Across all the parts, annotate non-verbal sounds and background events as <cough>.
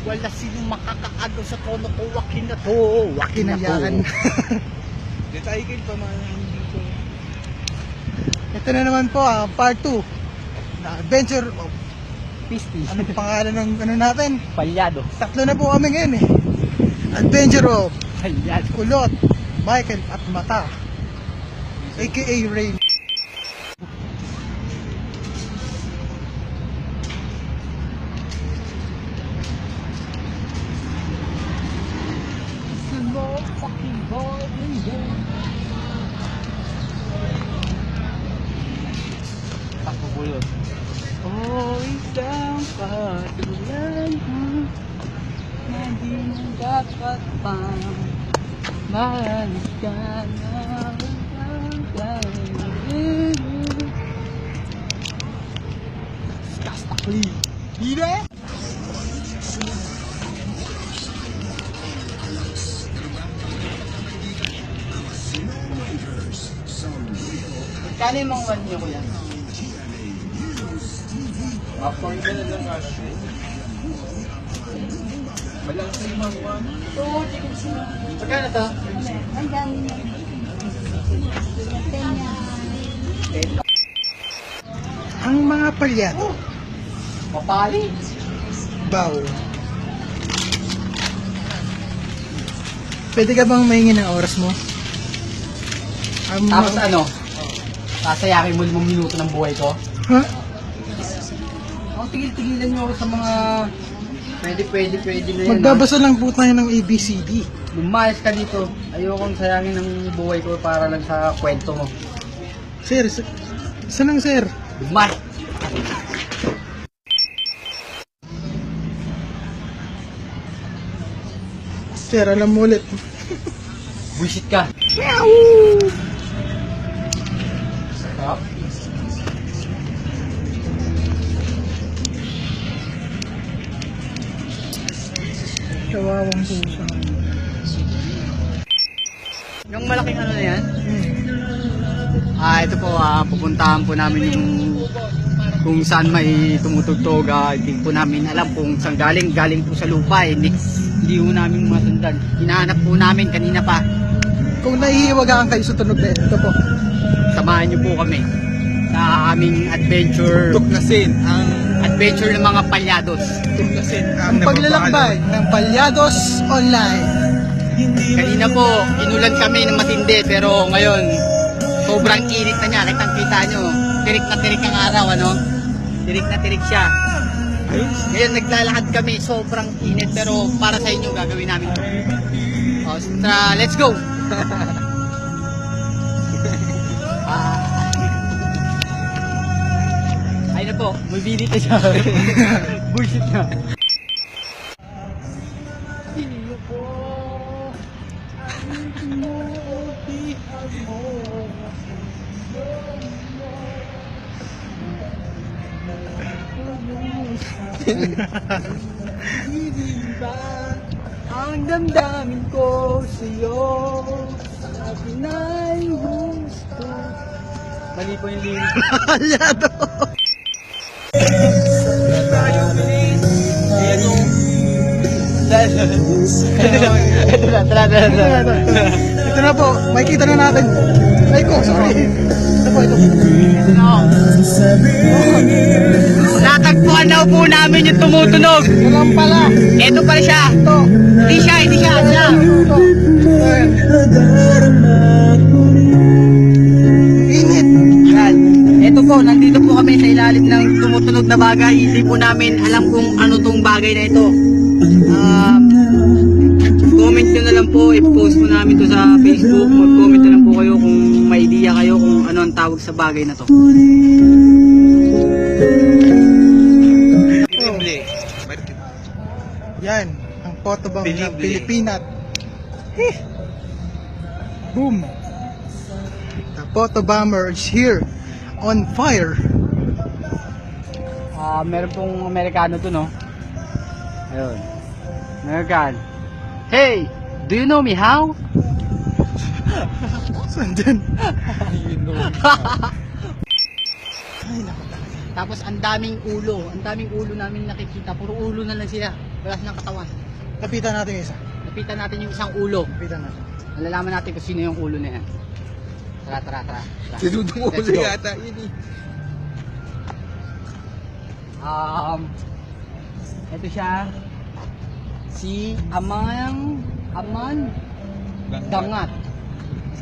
Wala sinong makakaagaw sa trono ko. Wakin na to. Wakin na to. Detail pa man dito. Ito na naman po, ah, part 2. Na adventure of, Pisti. ano pangalan ng ano natin? Palyado. Tatlo na po kami ngayon eh. Adventure of Palyado. Kulot, Michael at Mata. AKA Rain. Pakubulot. Oh, isang katulad mo na di mo dapat pang mahalis ka na Kastakli. Hire! Kano yung mga one niyo? After ka na lang kasi. Na yung mga one. Magkano to? Ang mga palyado, Mapali. bow. Pwede ka bang mahingi ng oras mo? Ang Tapos ano? Sasayakin mo limang minuto ng buhay ko? Ha? Ang tigil-tigilan niyo ako sa mga pwede, pwede, pwede na yan. Magbabasa lang po tayo ng ABCD. ah. Lumayas ka dito. Ayokong sayangin ng buhay ko para lang sa kwento mo. Sir, sa- saan ang sir? Lumayas! Sir, alam mo ulit. Bullshit ka. Sarap. Kawawang pusa. Yung malaking ano na yan? Ah, ito po, ah, pupuntahan po namin yung kung saan may tumutugtog. Ah, hindi po namin alam kung saan galing. Galing po sa lupa eh. Hindi, hindi po namin masundan. Hinahanap po namin kanina pa. Kung nahihiwagaan kayo sa tunog na ito po. Samahan niyo po kami sa aming adventure Tuklasin ang adventure ng mga palyados. tuklasin Ang paglalakbay ng Palyados Online. Kanina po, inulan kami ng matindi pero ngayon sobrang init na niya. Kitang kita nyo. Tirik na tirik ang araw, ano? Tirik na tirik siya. Ngayon naglalakad kami, sobrang init pero para sa inyo gagawin namin to. O, sa- let's go! <laughs> May bilit na siya. <laughs> Bullshit na. Iyo po. Ang damdamin ko sa'yo Sabi na'y gusto Mali po yung <laughs> lyrics Palyado! Ito na, ito na, ito na, ito Ito na, ito. Ito na po, makikita na natin. Ay ko, sorry. Ito po, ito. Natagpuan daw po namin yung tumutunog. Ito pala. Ito pala siya. Ito. Hindi siya, hindi siya. siya. Ito. Ayan. Init. Yan. Ito po, nandito po kami sa ilalim ng tumutunog na bagay. Hindi po namin alam kung ano tong bagay na ito. Um, comment nyo na lang po, i-post po namin to sa Facebook. Mag-comment na lang po kayo kung may idea kayo kung ano ang tawag sa bagay na to. Libre. Yan. Ang photobomb ng Pilipili. Pilipinat. Eh. Boom. The photobomber is here. On fire. Ah, meron pong Amerikano to, no? Ayun. American. Hey, do you know me how? Saan dyan? You know. Ay, naku talaga. Tapos ang daming ulo. Ang daming ulo namin nakikita. Puro ulo na lang sila. Wala silang katawan. Lapitan natin yung isa. Napitan natin yung isang ulo. Lapitan natin. Malalaman natin kung sino yung ulo na yan. Tara, tara, tara. tara. Si Dudong Ulo yata yun eh. Um, ito siya. Si Amang Aman Dangat.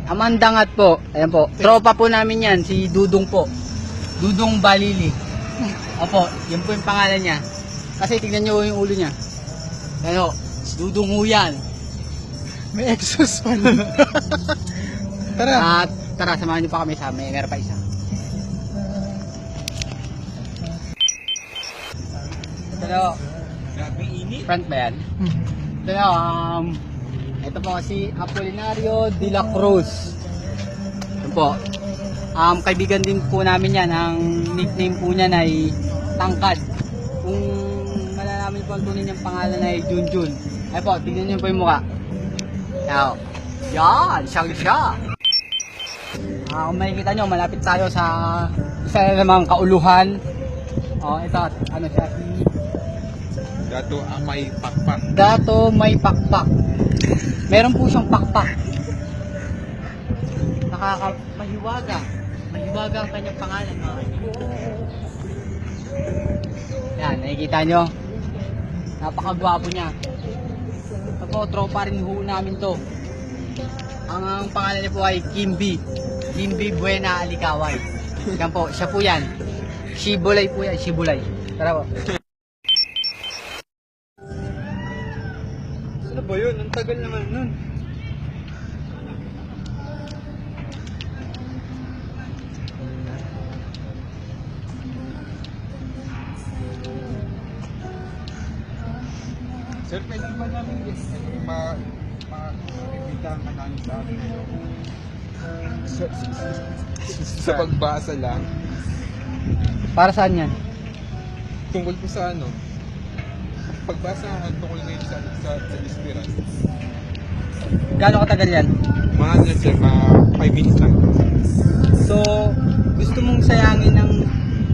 Aman Dangat po. Ayan po. Tropa po namin yan. Si Dudong po. Dudong Balili. Opo, yun po yung pangalan niya. Kasi tignan nyo yung ulo niya. Ano, si Dudong ho yan. May exhaust <laughs> fan. Tara. At tara, samahan niyo pa kami sa may meron pa isa. Init. Front ba yan? Pero, um, ito po si Apolinario de la Cruz. Ito po. Um, kaibigan din po namin yan. Ang nickname po niya ay Tangkad. Kung malalaman po ang tunay niyang pangalan ay Junjun. Ay po, tignan niyo po yung mukha. Yan. Yan, siyang siya. Ah, kung makikita nyo, malapit tayo sa isa na namang kauluhan. Oh, ito, ano siya, si Dato ang may pakpak. Dato may pakpak. Meron po siyang pakpak. Nakaka mahiwaga. Mahiwaga ang kanyang pangalan. Mga. Yan, nakikita nyo. Napakagwapo niya. Ito tropa rin ho namin to. Ang, ang pangalan niya po ay Kimby. Kimby Buena Alikaway. Yan po, siya po yan. Shibulay po yan, Shibulay. Tara po. Ano ba yun? Ang tagal naman nun. Sir, pwede ba namin ma ma ibitahan ka namin sa amin? Sa, sa, sa pagbasa lang Para saan yan? tungkol po sa ano pagbasa tungkol ngayon sa sa, sa Esperance. Gano'ng katagal yan? Mga ano sir, mga 5 minutes lang. So, gusto mong sayangin ng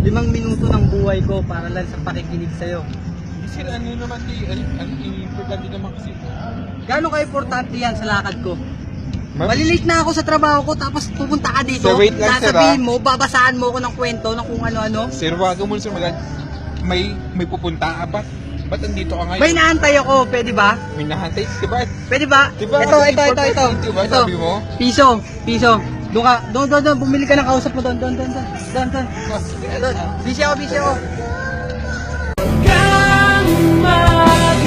limang minuto ng buhay ko para lang sa pakikinig sa'yo. Sir, ano naman di, ano, ano, importante naman kasi. Gano'ng ka-importante yan sa lakad ko? Ma'am, Malilate na ako sa trabaho ko tapos pupunta ka dito. Sir, wait lang, sir, sasabihin mo, babasaan mo ako ng kwento ng kung ano-ano. Sir, wag mo sir, magan. May, may pupunta ka ba? Ba't nandito ka ngayon? May naantay ako, pwede ba? May nahantay? Diba? Pwede ba? Diba? Ito, ito, ito, ito. Diba? Ito. Sabi mo? Piso, piso. Doon ka, doon, doon, doon, bumili ka ng kausap mo doon, doon, doon, doon, doon, doon. Doon, busy ako, busy ako. Kang mag